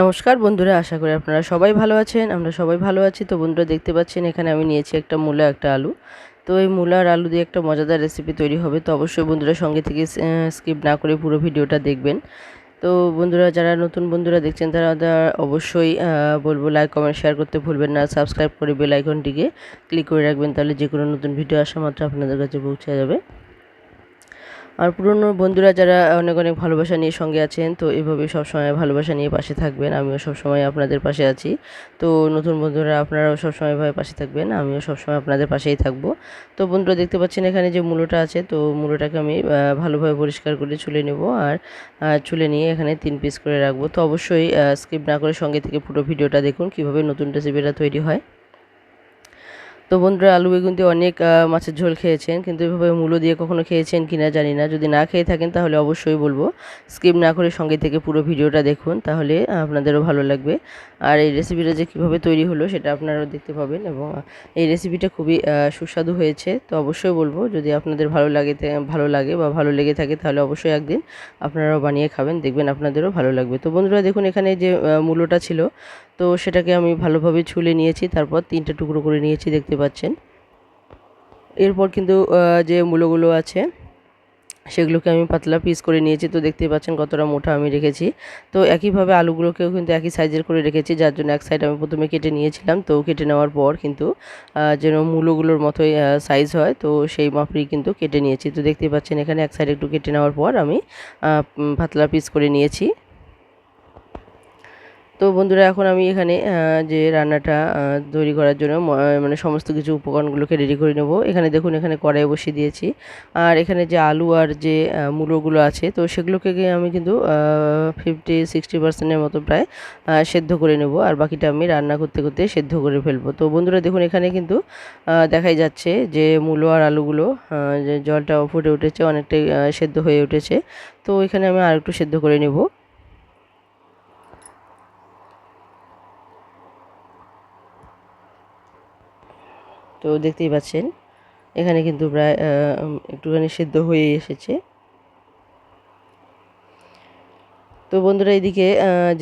নমস্কার বন্ধুরা, আশা করি আপনারা সবাই ভালো আছেন, আমরা সবাই ভালো আছি। তো বন্ধুরা, দেখতে পাচ্ছেন, এখানে আমি নিয়েছি একটা মূলা, একটা আলু। তো এই মূলা আর আলু দিয়ে একটা মজাদার রেসিপি তৈরি হবে। তো অবশ্যই বন্ধুরা, সঙ্গে থেকে স্কিপ না করে পুরো ভিডিওটা দেখবেন। তো বন্ধুরা, যারা নতুন বন্ধুরা দেখছেন, তারা অবশ্যই বলব লাইক কমেন্ট শেয়ার করতে ভুলবেন না। সাবস্ক্রাইব করে বেল আইকনটিকে ক্লিক করে রাখবেন, তাহলে যে কোনো নতুন ভিডিও আসা মাত্র আপনাদের কাছে পৌঁছে যাবে। আর পুরনো বন্ধুরা যারা অনেক অনেক ভালোবাসা নিয়ে সঙ্গে আছেন, তো এভাবে সবসময় ভালোবাসা নিয়ে পাশে থাকবেন। আমিও সবসময় আপনাদের পাশে আছি। তো নতুন বন্ধুরা, আপনারাও সবসময় ভাবে পাশে থাকবেন, আমিও সবসময় আপনাদের পাশেই থাকব। তো বন্ধুরা, দেখতে পাচ্ছেন এখানে যে মূলোটা আছে, তো মূলোটাকে আমি ভালোভাবে পরিষ্কার করে চুলে নেব আর চুলে নিয়ে এখানে তিন পিস করে রাখব। তো অবশ্যই স্কিপ না করে সঙ্গে থেকে পুরো ভিডিওটা দেখুন, কীভাবে নতুন রেসিপিটা তৈরি হয়। তো বন্ধুরা আলু, বেগুন দিয়ে অনেক মাছের ঝোল খেয়েছেন, কিন্তু এভাবে মূলো দিয়ে কখনো খেয়েছেন কিনা জানি না। যদি না খেয়ে থাকেন তাহলে অবশ্যই বলব, স্কিপ না করে সঙ্গে থেকে পুরো ভিডিওটা দেখুন, তাহলে আপনাদেরও ভালো লাগবে। আর এই রেসিপিটা যে কীভাবে তৈরি হলো সেটা আপনারাও দেখতে পাবেন এবং এই রেসিপিটা খুবই সুস্বাদু হয়েছে। তো অবশ্যই বলব, যদি আপনাদের ভালো লাগে ভালো লাগে বা ভালো লেগে থাকে তাহলে অবশ্যই একদিন আপনারাও বানিয়ে খাবেন, দেখবেন আপনাদেরও ভালো লাগবে। তো বন্ধুরা দেখুন এখানে যে মূলোটা ছিল তো সেটাকে আমি ভালোভাবে ছুলে নিয়েছি, তারপর তিনটে টুকরো করে নিয়েছি, দেখতে পাচ্ছেন। এরপর কিন্তু যে মূলগুলো আছে, সেগুলোকে আমি পাতলা পিস করে নিয়েছি, তো দেখতেই পাচ্ছেন কতটা মোটা আমি রেখেছি। তো একইভাবে আলুগুলোকেও কিন্তু একই সাইজের করে রেখেছি, যার জন্য এক সাইড আমি প্রথমে কেটে নিয়েছিলাম, তো কেটে নেওয়ার পর কিন্তু যেন মূলগুলোর মতোই সাইজ হয়, তো সেই মাপেই কিন্তু কেটে নিয়েছি। তো দেখতেই পাচ্ছেন এখানে এক সাইড একটু কেটে নেওয়ার পর আমি পাতলা পিস করে নিয়েছি। তো বন্ধুরা, এখন আমি এখানে যে রান্নাটা তৈরি করার জন্য মানে সমস্ত কিছু উপকরণগুলোকে রেডি করে নেব। এখানে দেখুন, এখানে কড়াই বসিয়ে দিয়েছি। আর এখানে যে আলু আর যে মূলোগুলো আছে, তো সেগুলোকে আমি কিন্তু ফিফটি সিক্সটি পার্সেন্টের মতো প্রায় সেদ্ধ করে নেব। আর বাকিটা আমি রান্না করতে করতে সেদ্ধ করে ফেলব। তো বন্ধুরা, দেখুন, এখানে কিন্তু দেখাই যাচ্ছে যে মূলো আর আলুগুলো যে জলটা ফুটে উঠেছে, অনেকটাই সেদ্ধ হয়ে উঠেছে। তো এখানে আমি আর একটু সেদ্ধ করে নেব। তো দেখতেই পাচ্ছেন, এখানে কিন্তু প্রায় একটুখানি সেদ্ধ হয়ে এসেছে। তো বন্ধুরা এদিকে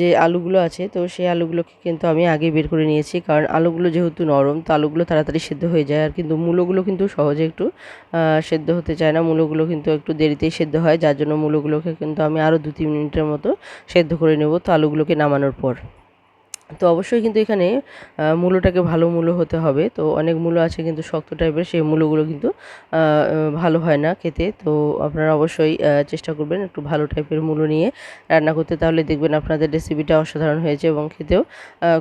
যে আলুগুলো আছে, তো সেই আলুগুলোকে কিন্তু আমি আগে বের করে নিয়েছি, কারণ আলুগুলো যেহেতু নরম, তো আলুগুলো তাড়াতাড়ি সেদ্ধ হয়ে যায়, আর কিন্তু মূলোগুলো কিন্তু সহজে একটু সেদ্ধ হতে চায় না। মূলোগুলো কিন্তু একটু দেরিতেই সেদ্ধ হয়, যার জন্য মূলোগুলোকে কিন্তু আমি আরও দু তিন মিনিটের মতো সেদ্ধ করে নেব, তো আলুগুলোকে নামানোর পর। তো অবশ্যই কিন্তু এখানে মূলোটাকে ভালো মূলো হতে হবে। তো অনেক মূলো আছে কিন্তু শক্ত টাইপের, সেই মূলোগুলো কিন্তু ভালো হয় না খেতে। তো আপনারা অবশ্যই চেষ্টা করবেন একটু ভালো টাইপের মূলো নিয়ে রান্না করতে। তাহলে দেখবেন আপনাদের রেসিপিটা অসাধারণ হয়েছে এবং খেতেও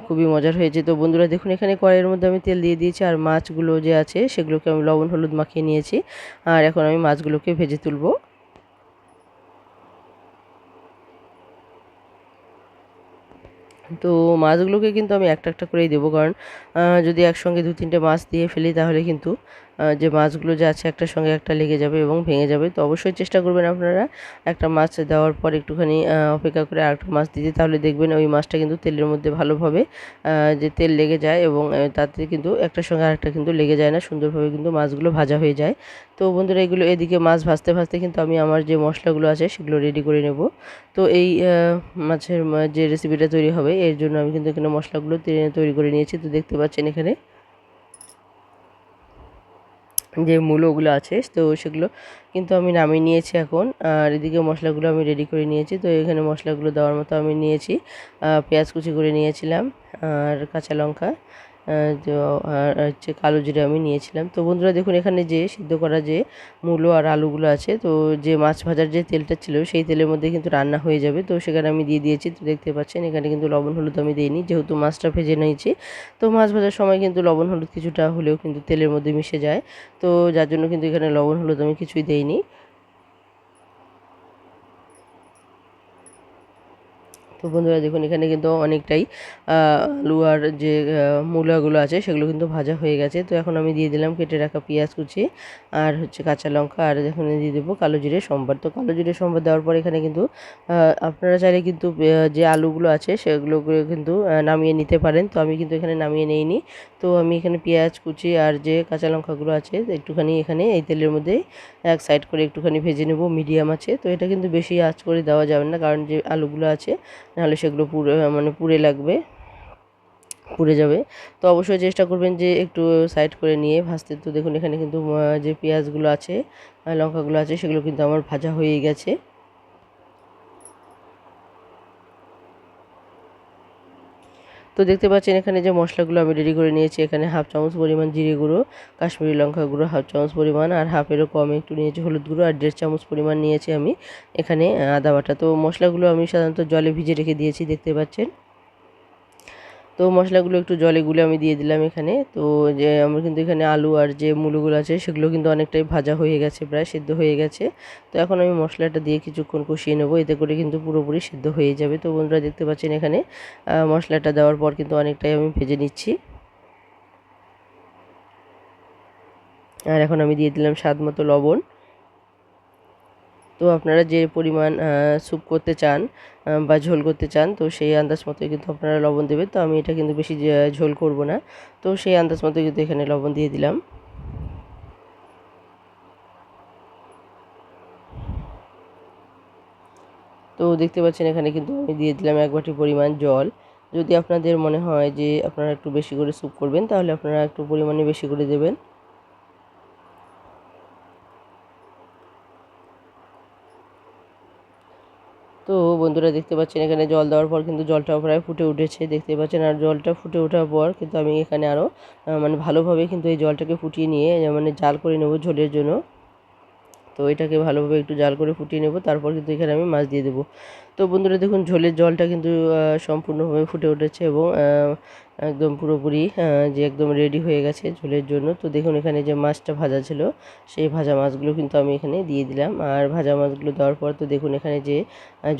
খুবই মজার হয়েছে। তো বন্ধুরা, দেখুন এখানে কড়াইয়ের মধ্যে আমি তেল দিয়ে দিয়েছি আর মাছগুলো যে আছে সেগুলোকে আমি লবণ, হলুদ মাখিয়ে নিয়েছি। আর এখন আমি মাছগুলোকে ভেজে তুলবো। তো মাছগুলোকে কিন্তু আমি একটা একটা করেই দেবো। কারণ যদি একসঙ্গে দু তিনটে মাছ দিয়ে ফেলি তাহলে কিন্তু যে মাছগুলো যে আছে একটার সঙ্গে একটা লেগে যাবে এবং ভেঙে যাবে। তো অবশ্যই চেষ্টা করবেন আপনারা একটা মাছ দেওয়ার পর একটুখানি অপেক্ষা করে আরেকটা মাছ দিতে। তাহলে দেখবেন ওই মাছটা কিন্তু তেলের মধ্যে ভালোভাবে যে তেল লেগে যায় এবং তাতে কিন্তু একটার সঙ্গে আরেকটা কিন্তু লেগে যায় না, সুন্দরভাবে কিন্তু মাছগুলো ভাজা হয়ে যায়। তো বন্ধুরা, এগুলো এদিকে মাছ ভাজতে ভাজতে কিন্তু আমি আমার যে মশলাগুলো আছে সেগুলো রেডি করে নেব। তো এই মাছের, যে রেসিপিটা তৈরি হবে, এর জন্য আমি কিন্তু এখানে মশলাগুলো তৈরি করে নিয়েছি। তো দেখতে পাচ্ছেন এখানে যে মূলোগুলো আছে, তো সেগুলো কিন্তু আমি নামিয়ে নিয়েছি এখন। আর এদিকে মশলাগুলো আমি রেডি করে নিয়েছি, তো এখানে মশলাগুলো দেওয়ার মতো আমি নিয়েছি। পেঁয়াজ কুচি করে নিয়েছিলাম, আর কাঁচা লঙ্কা। হচ্ছে কালো জিরে আমি নিয়েছিলাম। তো বন্ধুরা দেখুন, এখানে যে সিদ্ধ করা যে মূলো আর আলুগুলো আছে, তো যে মাছ ভাজার যে তেলটা ছিল, সেই তেলের মধ্যে কিন্তু রান্না হয়ে যাবে। তো সেখানে আমি দিয়ে দিয়েছি, তো দেখতে পাচ্ছেন, এখানে কিন্তু লবণ, হলুদ আমি দিইনি, যেহেতু মাছটা ভেজে নিয়েছি। তো মাছ ভাজার সময় কিন্তু লবণ, হলুদ কিছুটা হলেও কিন্তু তেলের মধ্যে মিশে যায়। তো যার জন্য কিন্তু এখানে লবণ, হলুদ আমি কিছুই দেইনি। তো বন্ধুরা দেখুন, এখানে কিন্তু অনেকটাই আলু আর যে মূলাগুলো আছে, সেগুলো কিন্তু ভাজা হয়ে গেছে। তো এখন আমি দিয়ে দিলাম কেটে রাখা পেঁয়াজ কুচি আর হচ্ছে কাঁচা লঙ্কা আর এখন দিয়ে দেবো কালো জিরে সম্বার। তো কালো জিরে সম্বার দেওয়ার পর এখানে কিন্তু আপনারা চাইলে কিন্তু যে আলুগুলো আছে, সেগুলোকে কিন্তু নামিয়ে নিতে পারেন। তো আমি কিন্তু এখানে নামিয়ে নেইনি। তো আমি এখানে পেঁয়াজ কুচি আর যে কাঁচা লঙ্কাগুলো আছে, একটুখানি এখানে এই তেলের মধ্যে এক সাইড করে একটুখানি ভেজে নেব, মিডিয়াম আছে। তো এটা কিন্তু বেশি আঁচ করে দেওয়া যাবে না, কারণ যে আলুগুলো আছে নাহলে সেগুলো পুড়ে মানে পুড়ে লাগবে, পুড়ে যাবে। তো অবশ্যই চেষ্টা করবেন যে একটু সাইড করে নিয়ে ভাজতে। তো দেখুন এখানে কিন্তু যে পেঁয়াজগুলো আছে লঙ্কাগুলো আছে, সেগুলো কিন্তু আমার ভাজা হয়ে গেছে। তো দেখতে পাচ্ছেন এখানে যে মশলাগুলো আমি রেডি করে নিয়েছি, এখানে হাফ চামচ পরিমাণ জিরে গুঁড়ো, কাশ্মীরি লঙ্কা গুঁড়ো হাফ চামচ পরিমাণ, আর হাফেরও কম একটু নিয়েছি হলুদ গুঁড়ো, আর দেড় চামচ পরিমাণ নিয়েছি আমি এখানে আদা বাটা। তো মশলাগুলো আমি সাধারণত জলে ভিজে রেখে দিয়েছি, দেখতে পাচ্ছেন। তো মশলাগুলো একটু জলে গুলে আমি দিয়ে দিলাম এখানে। তো যে আমার কিন্তু এখানে আলু আর যে মুলোগুলো আছে সেগুলো কিন্তু অনেকটাই ভাজা হয়ে গেছে, প্রায় সিদ্ধ হয়ে গেছে। তো এখন আমি মশলাটা দিয়ে কিছুক্ষণ কষিয়ে নেব, এতে করে কিন্তু পুরোপুরি সিদ্ধ হয়ে যাবে। তো বন্ধুরা দেখতে পাচ্ছেন এখানে মশলাটা দেওয়ার পর কিন্তু অনেকটাই আমি ভেজে নিচ্ছি। আর এখন আমি দিয়ে দিলাম স্বাদ মতো লবণ। তো আপনারা যে পরিমাণ স্যুপ করতে চান বা ঝোল করতে চান, তো সেই আন্দাজ মতোই কিন্তু আপনারা লবণ দেবেন। তো আমি এটা কিন্তু বেশি ঝোল করব না। তো সেই আন্দাজ মতো কিন্তু এখানে লবণ দিয়ে দিলাম। তো দেখতে পাচ্ছেন এখানে কিন্তু আমি দিয়ে দিলাম এক বাটি পরিমাণ জল। যদি আপনাদের মনে হয় যে আপনারা একটু বেশি করে স্যুপ করবেন, তাহলে আপনারা একটু পরিমাণে বেশি করে দেবেন। তো বন্ধুরা দেখতে পাচ্ছেন এখানে জল দেওয়ার পর কিন্তু জলটা প্রায় ফুটে উঠেছে। দেখতে পাচ্ছেন আর জলটা ফুটে ওঠার পর কিন্তু আমি এখানে আরও মানে ভালোভাবে কিন্তু এই জলটাকে ফুটিয়ে নিয়ে মানে জাল করে নেব ঝোলের জন্য। তো এটাকে ভালোভাবে একটু জাল করে ফুটিয়ে নেব, তারপর কিন্তু এখানে আমি মাছ দিয়ে দেবো। তো বন্ধুরা দেখুন ঝোলের জলটা কিন্তু সম্পূর্ণভাবে ফুটে উঠেছে এবং একদম পুরোপুরি যে একদম রেডি হয়ে গেছে ঝোলের জন্য। তো দেখুন এখানে যে মাছটা ভাজা ছিল, সেই ভাজা মাছগুলো কিন্তু আমি এখানে দিয়ে দিলাম। আর ভাজা মাছগুলো দেওয়ার পর তো দেখুন এখানে যে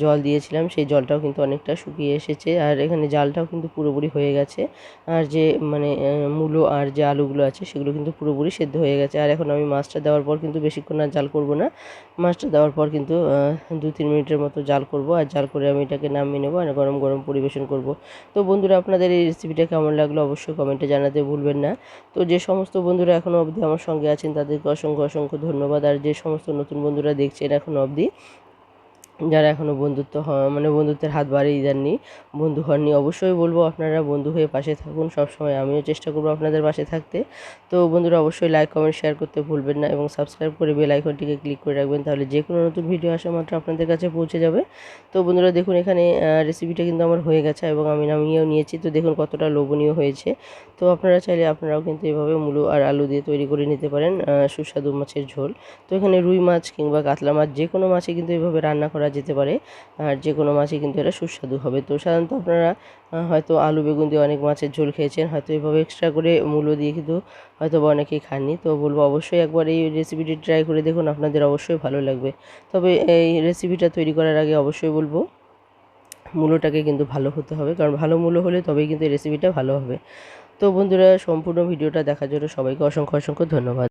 জল দিয়েছিলাম, সেই জলটাও কিন্তু অনেকটা শুকিয়ে এসেছে। আর এখানে জালটাও কিন্তু পুরোপুরি হয়ে গেছে। আর যে মানে মূলো আর যে আলুগুলো আছে, সেগুলো কিন্তু পুরোপুরি সেদ্ধ হয়ে গেছে। আর এখন আমি মাছটা দেওয়ার পর কিন্তু বেশিক্ষণ আর জাল করব না। মাছটা দেওয়ার পর কিন্তু দু তিন মিনিটের মতো জাল করব। আর জাল করে আমি এটাকে নামিয়ে নেব আর গরম গরম পরিবেশন করব। তো বন্ধুরা, আপনাদের এই রেসিপিটা কেমন লাগল অবশ্যই কমেন্টে জানাতে ভুলবেন না। তো যে সমস্ত বন্ধুরা এখনও অবধি আমার সঙ্গে আছেন, তাদেরকে অসংখ্য অসংখ্য ধন্যবাদ। আর যে সমস্ত নতুন বন্ধুরা দেখছেন এখনও অবধি যারা এখনও বন্ধুত্ব মানে বন্ধুত্বের হাত বাড়িয়ে দেননি, বন্ধু হননি, অবশ্যই বলব আপনারা বন্ধু হয়ে পাশে থাকুন সবসময়। আমিও চেষ্টা করব আপনাদের পাশে থাকতে। তো বন্ধুরা অবশ্যই লাইক কমেন্ট শেয়ার করতে ভুলবেন না এবং সাবস্ক্রাইব করে বেল আইকনটিকে ক্লিক করে রাখবেন তাহলে যে কোনো নতুন ভিডিও আসা মাত্র আপনাদের কাছে পৌঁছে যাবে। তো বন্ধুরা দেখুন এখানে রেসিপিটা কিন্তু আমার হয়ে গেছে এবং আমি নামিয়েও নিয়েছি। তো দেখুন কতটা লোভনীয় হয়েছে। তো আপনারা চাইলে আপনারাও কিন্তু এভাবে মূলো আর আলু দিয়ে তৈরি করে নিতে পারেন সুস্বাদু মাছের ঝোল। তো এখানে রুই মাছ কিংবা কাতলা মাছ যে কোনো মাছই কিন্তু এভাবে রান্না করা যেতে পারে। আর যে কোনো মাছই কিন্তু এটা সুস্বাদু হবে। তো সাধারণত আপনারা হয়তো আলু, বেগুন দিয়ে অনেক মাছের ঝোল খেয়েছেন, হয়তো এভাবে এক্সট্রা করে মূলো দিয়ে কিন্তু হয়তো বা অনেকেই খাননি। তো বলব অবশ্যই একবার এই রেসিপিটি ট্রাই করে দেখুন, আপনাদের অবশ্যই ভালো লাগবে। তবে এই রেসিপিটা তৈরি করার আগে অবশ্যই বলব মূলোটাকে কিন্তু ভালো হতে হবে। কারণ ভালো মূলো হলে তবেই কিন্তু রেসিপিটা ভালো হবে। তো বন্ধুরা, সম্পূর্ণ ভিডিওটা দেখার জন্য সবাইকে অসংখ্য অসংখ্য ধন্যবাদ।